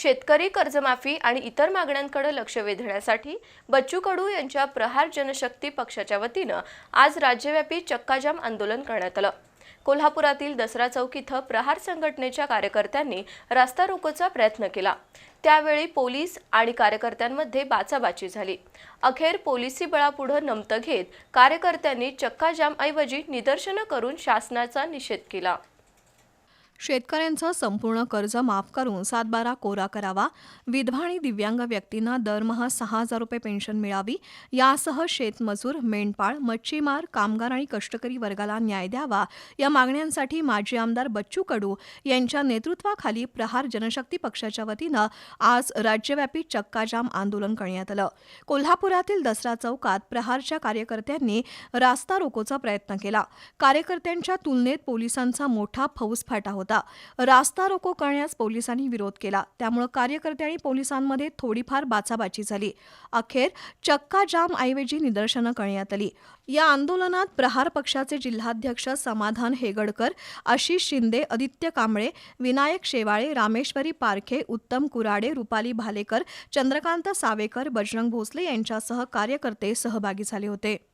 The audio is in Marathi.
शेतकरी कर्जमाफी आणि इतर मागण्यांकडे लक्ष वेधण्यासाठी बच्चू कडू यांच्या प्रहार जनशक्ती पक्षाच्या वतीनं आज राज्यव्यापी चक्काजाम आंदोलन करण्यात आलं. कोल्हापुरातील दसरा चौक इथं प्रहार संघटनेच्या कार्यकर्त्यांनी रास्ता रोकोचा प्रयत्न केला. त्यावेळी पोलीस आणि कार्यकर्त्यांमध्ये बाचाबाची झाली. अखेर पोलिसी बळापुढं नमतं घेत कार्यकर्त्यांनी चक्काजामऐवजी निदर्शनं करून शासनाचा निषेध केला. शेतकऱ्यांचं संपूर्ण कर्ज माफ करून सातबारा कोरा करावा. विधवा आणि दिव्यांग व्यक्तींना दरमहा सहा हजार रुपये पेन्शन मिळावी. यासह शेतमजूर मेंढपाळ मच्छीमार कामगार आणि कष्टकरी वर्गाला न्याय द्यावा. या मागण्यांसाठी माजी आमदार बच्चू कडू यांच्या नेतृत्वाखाली प्रहार जनशक्ती पक्षाच्या वतीनं आज राज्यव्यापी चक्काजाम आंदोलन करण्यात आलं. कोल्हापुरातील दसरा चौकात प्रहारच्या कार्यकर्त्यांनी रास्ता रोकोचा प्रयत्न केला. कार्यकर्त्यांच्या तुलनेत पोलिसांचा मोठा फौजफाटा होता. रास्ता रोको करण्यास पोलिसांनी विरोध केला. त्यामुळे कार्यकर्ते आणि पोलिसांमध्ये थोडीफार बाचाबाची झाली. अखेर चक्का जाम ऐवजी निदर्शनं करण्यात आली. या आंदोलनात प्रहार पक्षाचे जिल्हाध्यक्ष समाधान हेगडकर आशिष शिंदे आदित्य कांबळे विनायक शेवाळे रामेश्वरी पारखे उत्तम कुराडे रुपाली भालेकर चंद्रकांत सावेकर बजरंग भोसले यांच्यासह कार्यकर्ते सहभागी झाले होते.